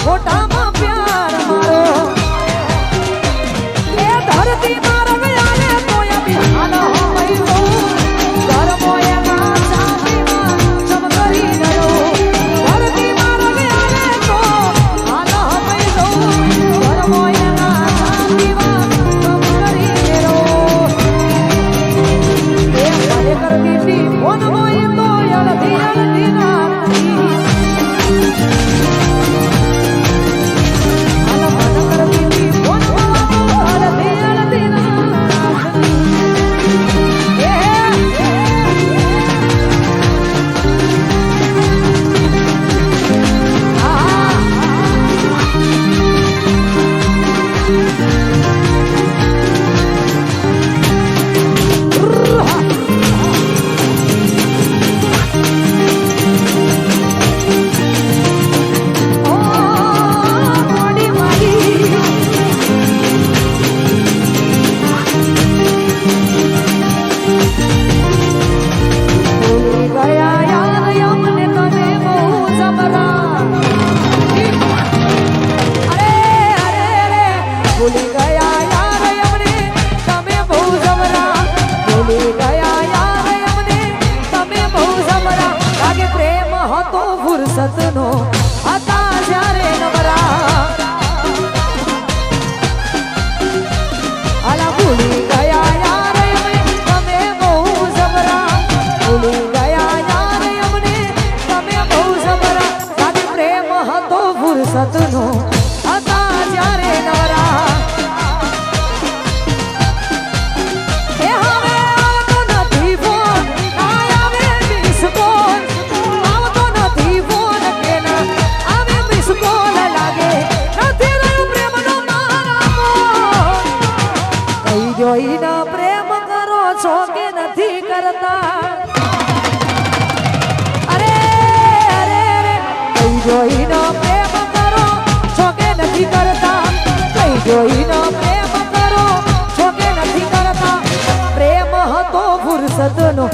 ખોટા નો હતા જ્યારે નવરા. અલા ભૂલી હતા જ્યારે જોઈને પ્રેમ કરો છો કે નથી કરતા? અરે અરે અરે, કઈ જોઈને પ્રેમ કરો છો કે નથી કરતા? કઈ જોઈને પ્રેમ કરો છો કે નથી કરતા? પ્રેમ હતો ફુરસદનો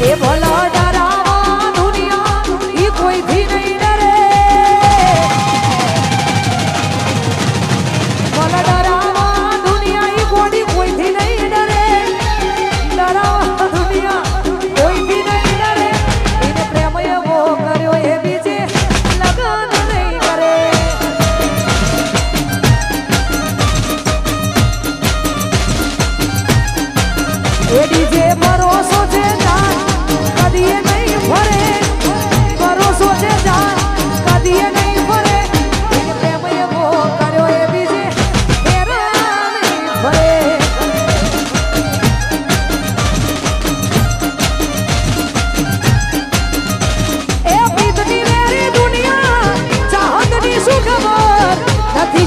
એ ભોલો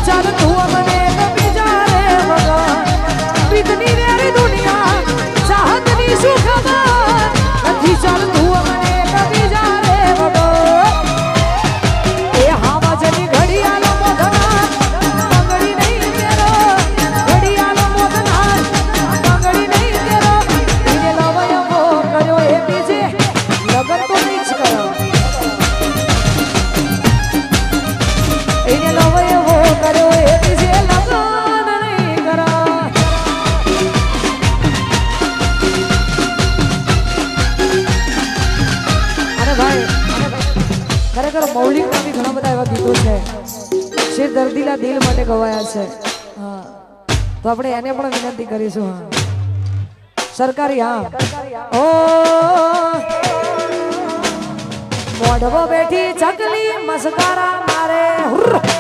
out of મૌલિકના બી ઘણા બધા એવા ગીતો છે. જે દર્દીલા દિલ માટે ગવાયા છે. હા. તો આપણે એને પણ વિનંતી કરીશું, હા. સરકારી, હા. ઓ! મોઢવો બેઠી ચકલી મસ્કારા મારે, હુર્ર.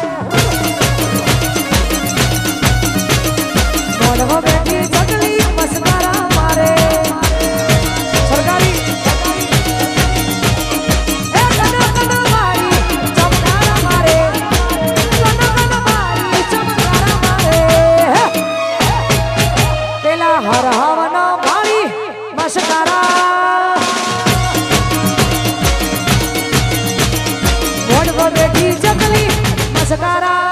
મસ્કારા